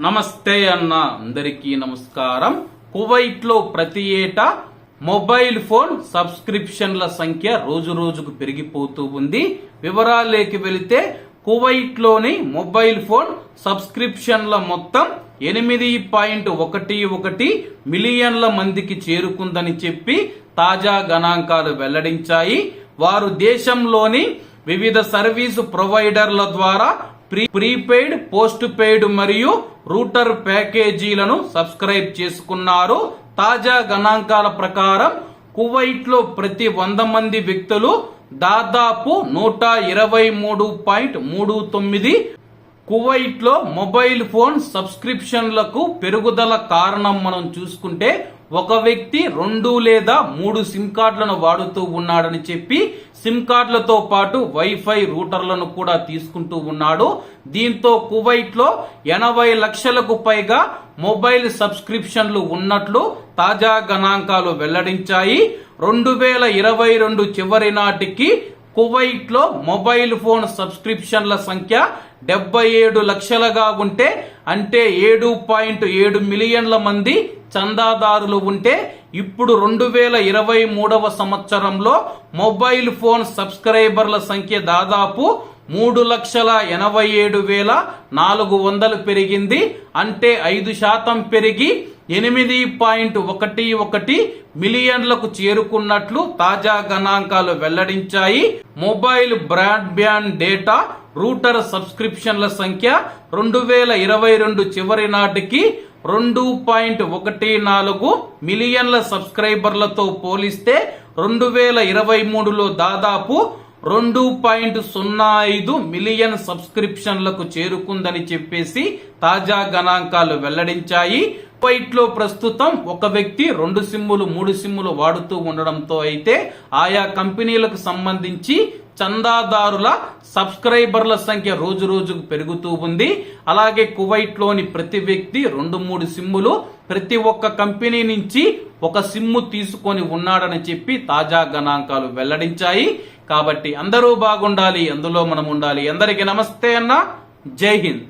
నమస్తే అన్న అందరికీ నమస్కారం. కువైట్లో ప్రతి ఏటా మొబైల్ ఫోన్ సబ్స్క్రిప్షన్ల సంఖ్య రోజు రోజుకు పెరిగిపోతూ ఉంది. వివరాలేకి వెళితే కువైట్లోని మొబైల్ ఫోన్ సబ్స్క్రిప్షన్ల మొత్తం ఎనిమిది పాయింట్ ఒకటి ఒకటి మిలియన్ల మందికి చేరుకుందని చెప్పి తాజా గణాంకాలు వెల్లడించాయి. వారు దేశంలోని వివిధ సర్వీసు ప్రొవైడర్ల ద్వారా ప్రీ ప్రీపెయిడ్ పోస్ట్ పెయిడ్ మరియు రూటర్ ప్యాకేజీలను సబ్స్క్రైబ్ చేసుకున్నారు. తాజా గణాంకాల ప్రకారం కువైట్లో ప్రతి వంద మంది వ్యక్తులు దాదాపు నూట ఇరవై మూడు పాయింట్ మూడు తొమ్మిది కువైట్లో మొబైల్ ఫోన్ సబ్స్క్రిప్షన్లకు పెరుగుదల కారణం మనం చూసుకుంటే ఒక వ్యక్తి రెండు లేదా మూడు సిమ్ కార్డులను వాడుతూ ఉన్నాడని చెప్పి సిమ్ కార్డులతో పాటు వైఫై రూటర్లను కూడా తీసుకుంటూ ఉన్నాడు. దీంతో కువైట్లో ఎనభై లక్షలకు పైగా మొబైల్ సబ్స్క్రిప్షన్లు ఉన్నట్లు తాజా గణాంకాలు వెల్లడించాయి. రెండు వేల ఇరవై రెండు చివరి నాటికి కువైట్లో మొబైల్ ఫోన్ సబ్స్క్రిప్షన్ల సంఖ్య డెబ్బై ఏడు లక్షలుగా ఉంటే అంటే ఏడు పాయింట్ ఏడు మిలియన్ల మంది చందాదారులు ఉంటే ఇప్పుడు రెండు వేల ఇరవై మూడవ సంవత్సరంలో మొబైల్ ఫోన్ సబ్స్క్రైబర్ల సంఖ్య దాదాపు మూడు లక్షల ఎనభై ఏడు వేల నాలుగు వందలు పెరిగింది అంటే ఐదు శాతం పెరిగి ఎనిమిది పాయింట్ ఒకటి ఒకటి మిలియన్లకు చేరుకున్నట్లు తాజా గణాంకాలు వెల్లడించాయి. మొబైల్ బ్రాడ్బ్యాండ్ డేటా రూటర్ సబ్స్క్రిప్షన్ల సంఖ్య రెండు వేల ఇరవై రెండు చివరి నాటికి రెండు పాయింట్ ఒకటి నాలుగు మిలియన్ల సబ్స్క్రైబర్లతో పోలిస్తే రెండు వేల ఇరవై మూడులో దాదాపు రెండు పాయింట్ సున్నా ఐదు మిలియన్ సబ్స్క్రిప్షన్లకు చేరుకుందని చెప్పేసి తాజా గణాంకాలు వెల్లడించాయి. కువైట్లో ప్రస్తుతం ఒక వ్యక్తి రెండు సిమ్ములు మూడు సిమ్ములు వాడుతూ ఉండడంతో అయితే ఆయా కంపెనీలకు సంబంధించి చందాదారుల సబ్స్క్రైబర్ల సంఖ్య రోజు రోజుకు పెరుగుతూ ఉంది. అలాగే కువైట్లోని ప్రతి వ్యక్తి రెండు మూడు సిమ్ములు ప్రతి ఒక్క కంపెనీ నుంచి ఒక సిమ్ము తీసుకొని ఉన్నాడని చెప్పి తాజా గణాంకాలు వెల్లడించాయి. కాబట్టి అందరూ బాగుండాలి అందులో మనం ఉండాలి. అందరికీ నమస్తే అన్న. జై హింద్.